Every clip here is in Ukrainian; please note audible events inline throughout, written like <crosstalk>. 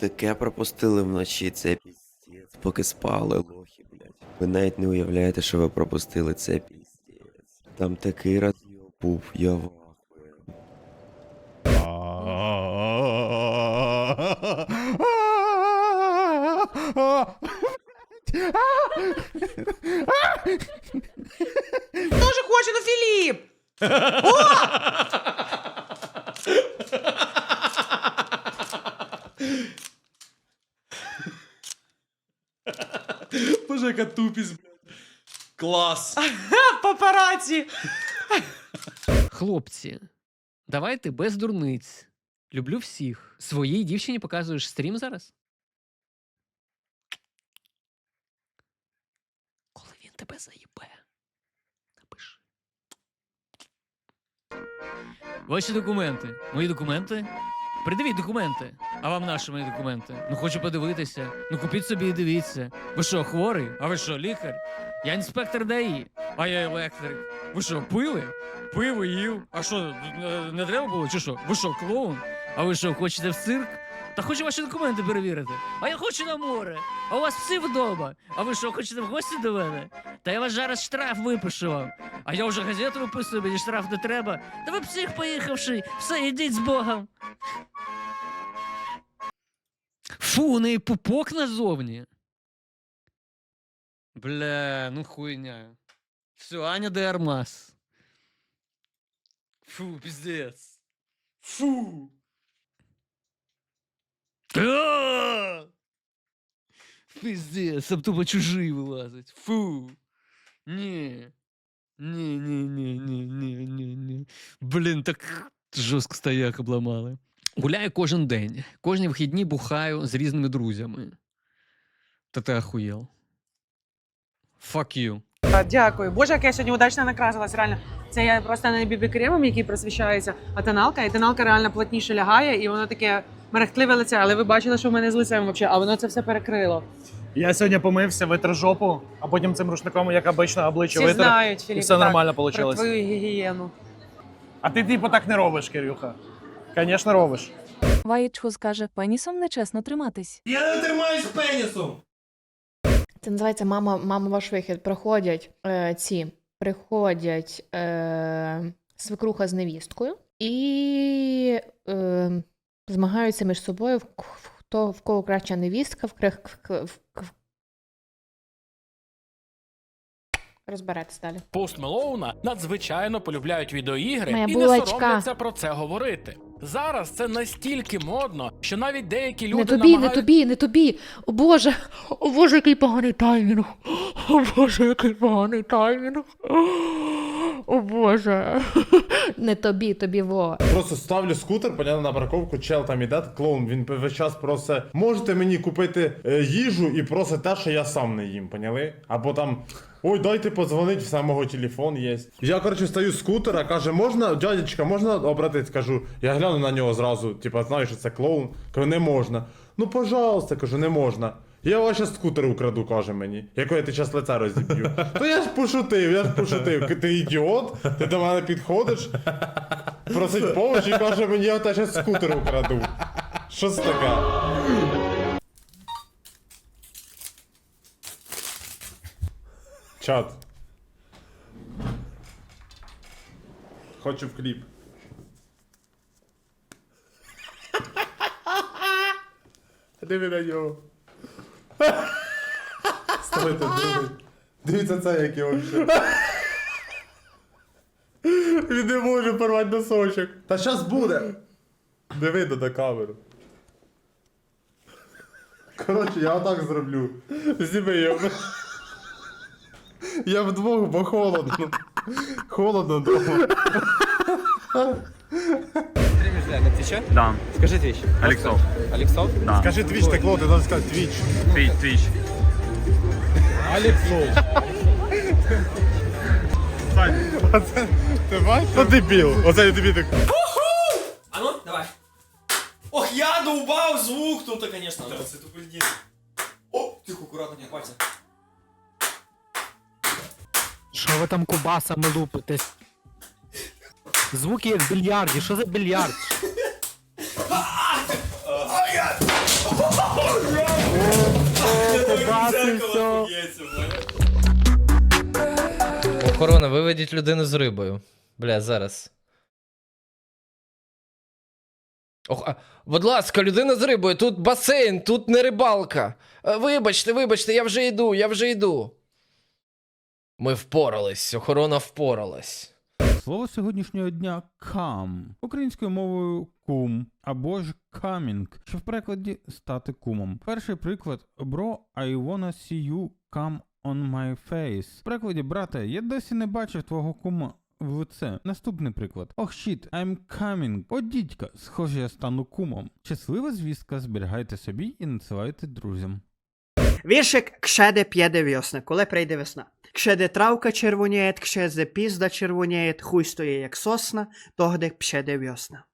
Таке пропустили вночі, це піздець, поки спали, лохи, блядь. Ви навіть не уявляєте, що ви пропустили це піздець. Там такий роз'єб був, я в. Тоже хоче, ну Філіп! Боже, яка тупість, блядь. Клас. <laughs> Папараці! Хлопці, давайте без дурниць. Люблю всіх. Своїй дівчині показуєш стрім зараз? Коли він тебе заїбе. Напиши. Ваші документи. Мої документи? Придивіть документи. А вам наші мої документи? Ну хочу подивитися. Ну купіть собі і дивіться. Ви що, хворий? А ви що, лікар? Я інспектор ДАІ, а я електрик. Ви що, пили? Пиво їв. А що, не треба було? Чи що? Ви що, клоун? А ви що, хочете в цирк? Та хочу ваші документи перевірити. А я хочу на море. А у вас всі вдома. А ви що, хочете в гості до мене? Та я вас зараз штраф випишу вам. А я вже газету виписую, мені штраф не треба. Та ви псих поїхавши. Все, йдіть з Богом. Фу, у неї пупок назовні. Бля, ну хуйня. Все, Аня де Армас. Фу, пиздец. Фу. А! Пиздец, там тупо чужие вилазить. Фу. Не. Не, не, не, не, не, не, не. Блін, так жорстко стояк обламали. Гуляю кожен день. Кожні вихідні бухаю з різними друзями. Та ти ахуєл. Fuck you. А, Дякую. Боже, як я сьогодні удачно накрасилась, реально. Це я просто не бібі кремом, який просвіщається, а тоналка. І тоналка реально плотніше лягає, і воно таке мерехтливе лице. Але ви бачили, що в мене з лицем взагалі, а воно це все перекрило. Я сьогодні помився, витер жопу, а потім цим рушником, як обично, обличчя Всі витер. знають, І Філіп, все так, нормально про вийшло. твою гігієну. А ти типу так не робиш, Кирюха. Звісно, робиш. Ваїчху скаже, пенісом нечесно триматись. Я не тримаюсь пенісом. Це називається мама, мама ваш вихід. Приходять е, ці, приходять е, свекруха з невісткою і е, змагаються між собою, в, в- хто в кого краща невістка, в, крех- в, в, в, в... Розберетесь далі. Пост Мелоуна надзвичайно полюбляють відеоігри Моя і булочка. не соромляться про це говорити. Зараз це настільки модно, що навіть деякі люди Не тобі, не тобі, не тобі. О Боже, о Боже, який поганий таймінг. О Боже, який поганий таймінг. О Боже. <laughs> Не тобі, тобі во. Просто ставлю скутер, понятно, на парковку, чел там іде, клоун, він весь час просить, можете мені купити е, їжу і просить те, що я сам не їм, поняли? Або там. Ой, дайте подзвонить, в самого телефон є. Я, коротше, стою з скутера, каже, можна, дядечка, можна обратитись? Кажу, я гляну на нього зразу, типа, знаю, що це клоун. Кажу, не можна. Ну, пожалуйста, кажу, не можна. Я ваше скутер украду, каже мені. Якої ти час лице розіб'ю. То я ж пошутив, я ж пошутив. Ти ідіот, ти до мене підходиш, просить помощі і каже мені, я теж скутер украду. Що це таке? Чат. Хочу в кліп. Диви на нього. Ставайте другий. Дивіться це, як його. Він не може порвати носочок. Та щас буде. Не видно на камеру. Коротше, я отак зроблю. Зніми його. Я вдвох, бо холодно. Холодно дома. Да. Скажи твич. Алексов. Алексов? Да. Скажи твіч, ти клоун, ти треба сказати твіч. Твич, твич. Оце, ти бачиш? Це дебіл. Оце тобі так. А ну, давай. Ох, я довбав звук тут, конечно. Да, це тупо льдін. О, тихо, акуратно, не пальця. Що ви там кубасами лупитесь? Звуки як в більярді, що за більярд? А, я! Охорона, виведіть людину з рибою. Бля, зараз. Ох, а, будь ласка, людина з рибою, тут басейн, тут не рибалка. Е, Вибачте, вибачте, я вже йду, я вже йду. Ми впорались, охорона впоралась. Слово сьогоднішнього дня кам українською мовою кум або ж камінг, що в перекладі стати кумом. Перший приклад Bro, I wanna see you come on my face. В перекладі брате, я досі не бачив твого кума. В лице. Наступний приклад. Ох, щіт, I'm coming. О, дідька, схоже, я стану кумом. Щаслива звістка, зберігайте собі і надсилайте друзям. Віршик кшеде п'єде весна, коли прийде весна. Кшеде травка червоніє, кшеде пізда червоніє, хуй стоє як сосна, тогде пшеде весна.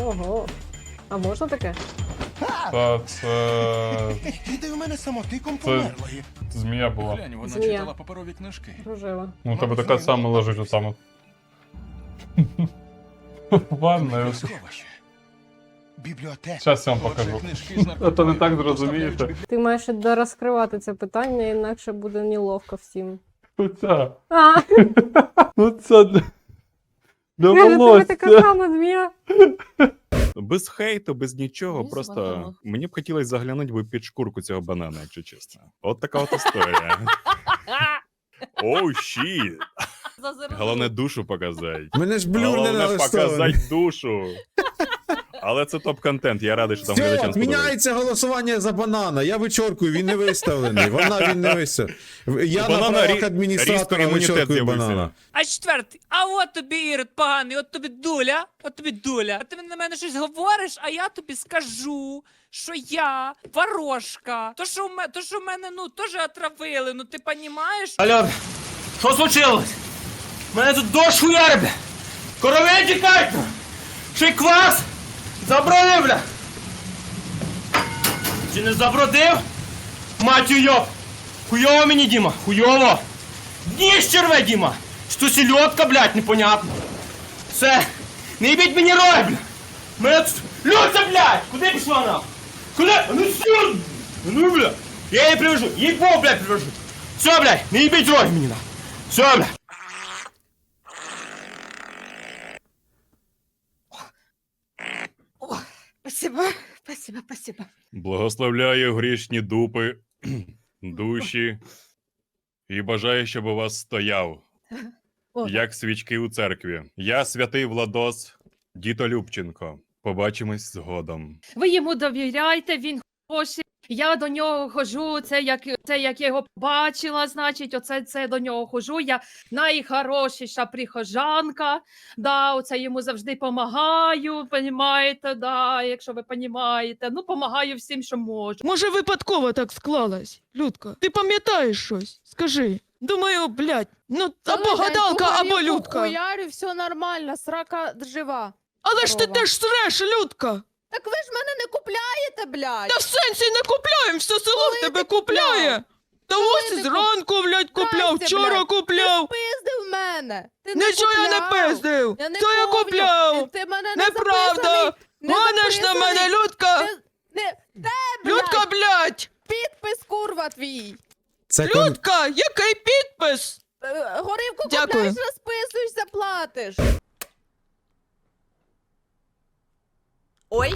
Ого. А можна таке? Та це. Ти в мене самотиком Це змія була. вона Змія. читала паперові книжки. Рожева. Ну, у тебе така сама лежить отам. от. Ванна. Бібліотека. Щас я вам покажу. А <laughs> то не так зрозумієте. Ти маєш дорозкривати це питання, інакше буде неловко всім. Оця. А, <laughs> Оця. Для тебе така сама змія. <laughs> Без хейту, без нічого. Просто мені б хотілося заглянути би під шкурку цього банана, якщо чесно. От така от історія. <laughs> Оу, щіт. Головне душу показати. Мене ж блюр не Головне налаштований. показати душу. Але це топ-контент, я радий, що там глядачам Все, сподобається. міняється голосування за банана. Я вичоркую, він не виставлений. Вона він не виставлений. Я на Банана правах рі- адміністратора імунітет вичоркую з'явився. банана. А четвертий, а от тобі Ірод поганий, от тобі дуля, от тобі дуля. А ти на мене щось говориш, а я тобі скажу, що я ворожка. То, що в мене, то, що в мене, ну, теж отравили, ну ти понімаєш? Алло, що случилось? Мене тут дощ хуяри, бля. Коровей тікають, бля. Ще й квас. Забродив, бля. Чи не забродив? Матю йоп. Хуйово мені, Діма, хуйово. Ніж черве, Діма. Що сільотка, блядь, непонятно. Все. Не їбіть мені рой, бля. Мене тут... Люся, блядь! Куди пішла нахуй? Куди? Ну сюди! Ну, бля. Я її привожу. Їбо, блядь, привожу. Все, блядь, не їбіть рой мені нахуй. Все, блядь. Спасибо, <laughs> спасибо, спасибо. Благословляю грішні дупи, <clears throat> душі і бажаю, щоб у вас стояв, О. як свічки у церкві. Я святий Владос, Діто Любченко. Побачимось згодом. Ви йому довіряйте, він хороший. Я до нього хожу, це як, це як я його побачила, значить, оце це до нього хожу. Я найхорошіша прихожанка. Да, оце йому завжди помагаю, понімаєте, да, якщо ви понімаєте. Ну, помагаю всім, що можу. Може, випадково так склалось, Людка? Ти пам'ятаєш щось? Скажи. Думаю, блядь, ну або гадалка, або людка. Хуярю, все нормально, срака жива. Але ж ти здорова. теж среш, людка. Так ви ж мене не купляєте, блядь! Та в сенсі не купляємо, все село Коли в тебе ти купляє. Та ось ти куп- зранку, блядь, купляв, Здрасте, вчора блядь. купляв. пиздив мене! Ти Нічого я не пиздив. Я не То я помню. купляв. Ти мене Неправда. не Гониш на мене, записаний. Людка. Не, Людка, блядь. підпис курва твій! Це кон... Людка, який підпис? Горівку Дякую. купляєш, розписуєшся, платиш. Ой.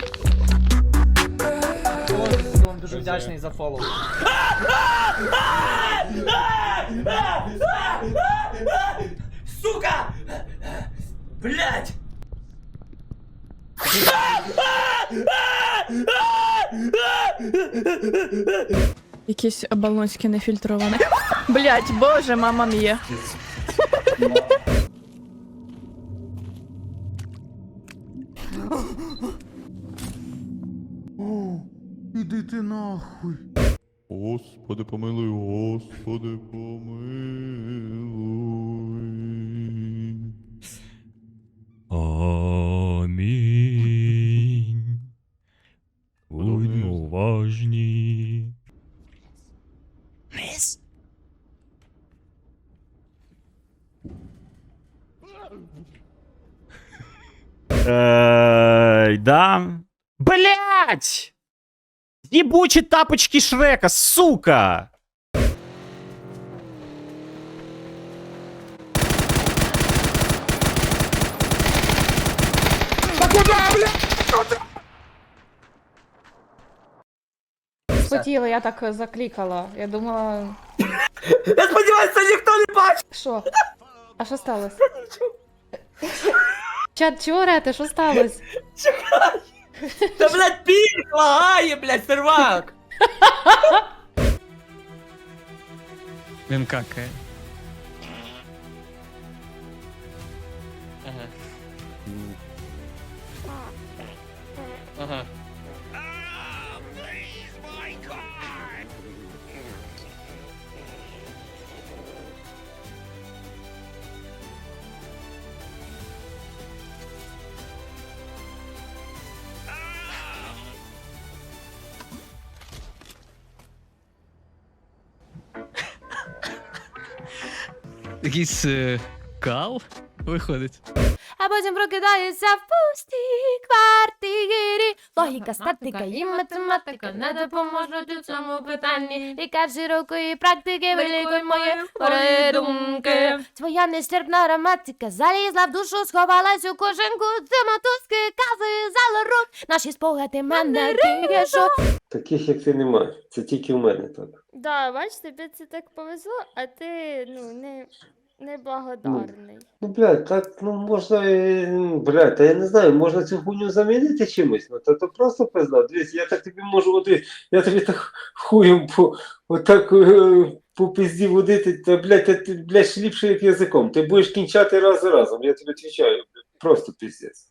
Вам дуже вдячний за фоллоу. Сука! Блядь! Якісь оболонські нефільтровані. Блять, боже, мама мія. Іди ти нахуй. Господи, помилуй, Господи, помилуй. Амінь. Будьмо уважні. Ой, да. Блять! Ебучі тапочки Шрека, сука! Спотіла, я так заклікала. Я думала. Я сподіваюся, ніхто не бачить! Що? А що сталося? Чат, чого орете? Що сталося? Та, блядь, пік лагає, блядь, сервак! Він какає. Ага. Ага. Якийсь е, кал виходить. А потім прокидаюся в пустій квартирі. Логіка, статика і математика не допоможуть у цьому питанні. Лікар широкої практики, вилікуй мої хворі думки. Твоя нестерпна граматика залізла в душу, сховалась у кожанку. Це мотузки, кази, залорук. Наші спогади мене кишуть. Таких як ти немає. Це тільки у мене так. Да, бач, тобі це так повезло, а ти ну не, не благодарний. Ну, блядь, так, ну можна, блядь, та я не знаю, можна цю хуйню замінити чимось, ну, то, то просто пизда. Дивись, я так тобі можу, от, я тобі так хуєм по, отак е, по пизді водити, та, блядь, ти, блядь, шліпше як язиком. Ти будеш кінчати раз за разом, я тобі відповідаю, просто пиздець.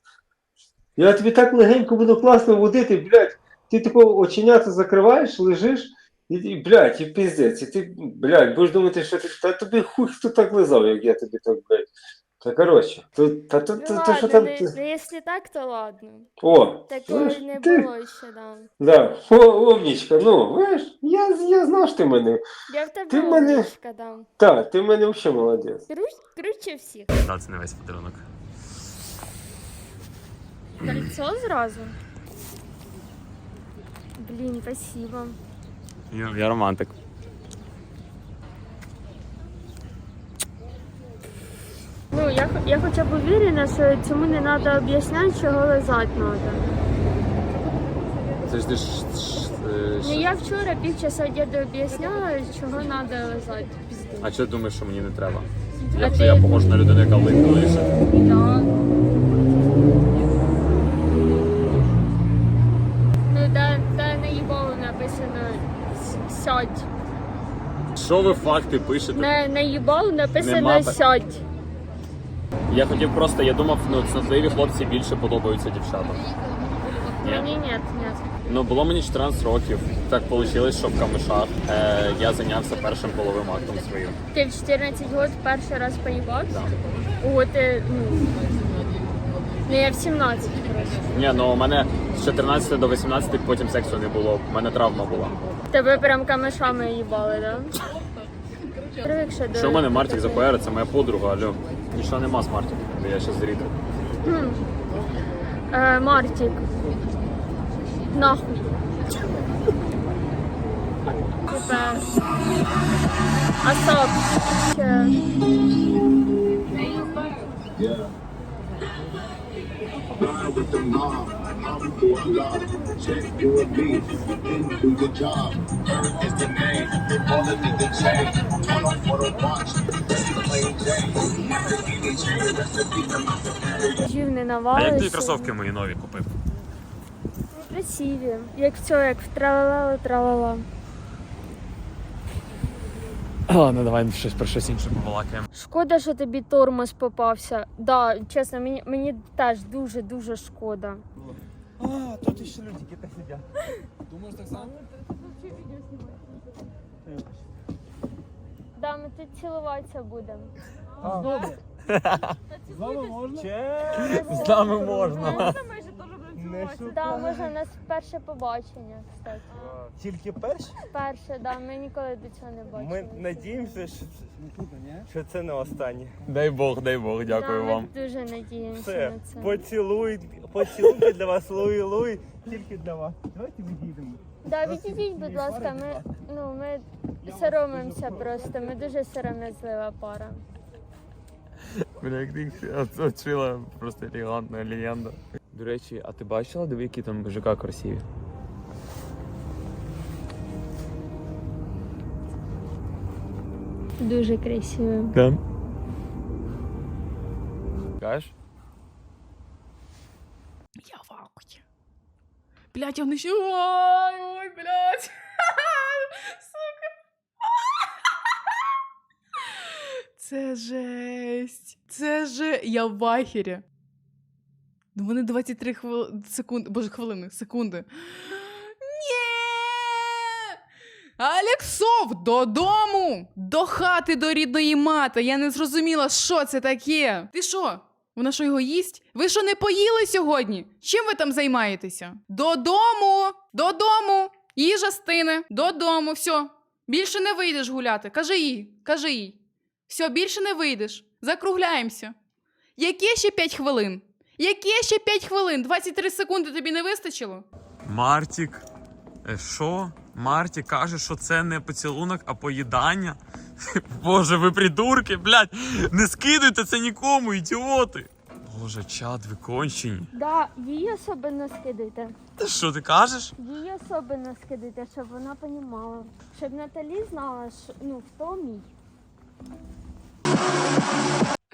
Я тобі так легенько буду класно водити, блядь, ти такого оченята закриваєш, лежиш, і, і блядь, і пиздець, і ти, блядь, будеш думати, що ти, та тобі хуй хто так лизав, як я тобі так, блядь. Та коротше, то, та, то, то, то, що там... ти- ну якщо так, то ладно. О, знаєш, ти, ще, да. да, о, умнічка, ну, знаєш, я, я знав, що ти мене, Я в тебе Ти в мене- умничка дам. та, ти в мене взагалі молодець. Круче всіх. Да, це не весь подарунок. Кольцо зразу? Блін, спасибо. Я, я романтик. Ну, я, я хоча б уверена, що цьому не треба об'ясняти, чого лизати треба. Це ж ти ж... Ну, я вчора півчаса діду об'ясняла, чого треба лизати. А чого думаєш, що мені не треба? А ти- похож на людину, яка лише. Да. Сядь. Що ви факти пишете? На, на їбову написано Нема так. сядь. Я хотів просто, я думав, ну, цнотливі хлопці більше подобаються дівчатам. Ні? Мені ні, ні. Ну, було мені 14 років. Так вийшло, що в камишах е, я зайнявся першим половим актом своїм. Ти в 14 років перший раз поїбався? Да. О, ну... Ну, я в 17 просто. Ні, ну у мене з 14 до 18 потім сексу не було. У мене травма була. Тебе прям камешами їбали, да? Привик ще до... Що в мене Мартік за це моя подруга, алло. Нічого нема з Мартік, я ще зріду. Е, Мартік. Нахуй. Тепер. Асап. Ще. Жив не навалився. мої нові купив? Красиві. Як в цього, як в тралала тралала. Ладно, давай щось про щось інше побалакаємо. Шкода, що тобі тормоз попався. Да, чесно, мені, мені теж дуже-дуже шкода. А, тут ще лютики-то сидят. Думаешь так само? Да, ми тут цілуватися будемо. З нами можна? З нами можна. Да, може, у нас перше побачення, кстати. Тільки перші? Перше, да, ми ніколи до цього не бачили. Ми надіємося, що, що це не останнє. Дай Бог, дай Бог, дякую да, ми дуже надіємося Все, на це. поцілуй, поцілунки для вас, луї, луї, тільки для вас. Давайте відійдемо. Да, відійдіть, будь ласка, ми, ну, ми соромимося просто, ми дуже сором'язлива пара. Бля, як ти оцвіла просто елегантна легенда. До речі, а ти бачила, диви, які там ЖК красиві? Дуже красиво. Да. Кажеш? Я в ахуї. Блять, вони ще. Ой, ой, блять. <laughs> Сука. Це жесть. Це же. Я в ахері. Ну, Вони 23 хвили... секунди. Боже, хвилини, секунди. Алексов, додому! До хати до рідної мати. Я не зрозуміла, що це таке. Ти що? Вона що його їсть? Ви що не поїли сьогодні? Чим ви там займаєтеся? Додому! Додому! Їжа стине. Додому, все. Більше не вийдеш гуляти. Кажи їй, кажи їй. Все, більше не вийдеш. Закругляємося. Яке ще 5 хвилин? Яке ще 5 хвилин? 23 секунди тобі не вистачило? Мартік. е, Що? Мартік каже, що це не поцілунок, а поїдання. <laughs> Боже, ви придурки, блядь, не скидуйте це нікому, ідіоти. Боже, чад, ви кончені. Да, її особливо скидайте. Та що ти кажеш? Її особливо скидайте, щоб вона понімала. Щоб Наталі знала, що ну, хто мій.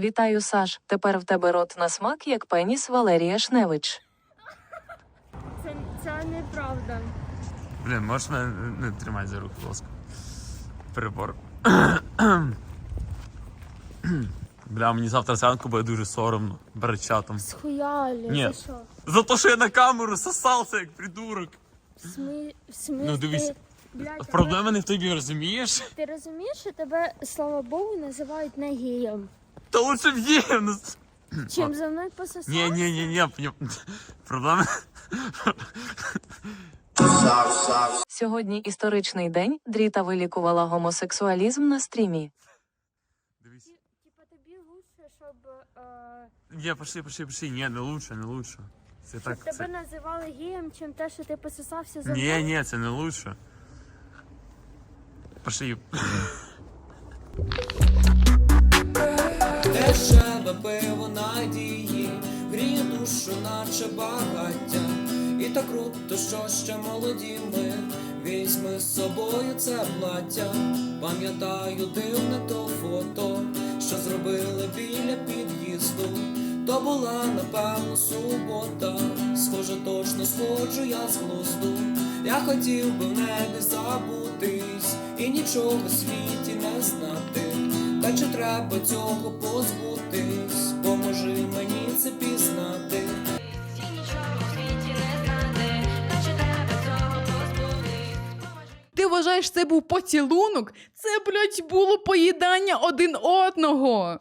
Вітаю, Саш. Тепер в тебе рот на смак, як пеніс Валерія Шневич. Це, це неправда. Блін, можеш мене не, не тримати за руку, будь ласка. Перебор. Бля, мені завтра зранку буде дуже соромно перед чатом. Схуяли, Ні. за що? За те, що я на камеру сосався як придурок. В смі... в смислі? Ну, дивись, Блядь, Проблема не в тобі, розумієш? Ти розумієш, що тебе, слава Богу, називають не геєм? Та лучше б є. ну, с- Чим за мною пососав? Ні, ні, ні, ні. поня- Проблема. Сьогодні історичний день. Дріта вилікувала гомосексуалізм на стрімі. Дивись. Типа тобі лучше, щоб, е, Ні, пошли, пошли, пошли. Ні, не лучше, не лучше. Це щоб так. тебе Це... називали геєм, чим те, що ти пососався за Ні, мною? ні, це не лучше. Пошли. <laughs> Дешеве пиво надії, гріє душу, наче багаття. І так круто, що ще молоді ми. Візьми з собою це плаття. Пам'ятаю дивне то фото, що зробили біля під'їзду. То була, напевно, субота. Схоже, точно сходжу я з глузду. Я хотів би в небі забутись і нічого в світі не знати. Та чи треба цього позбутись? Поможи мені це пізнати. Ти вважаєш, це був поцілунок? Це, блядь, було поїдання один одного.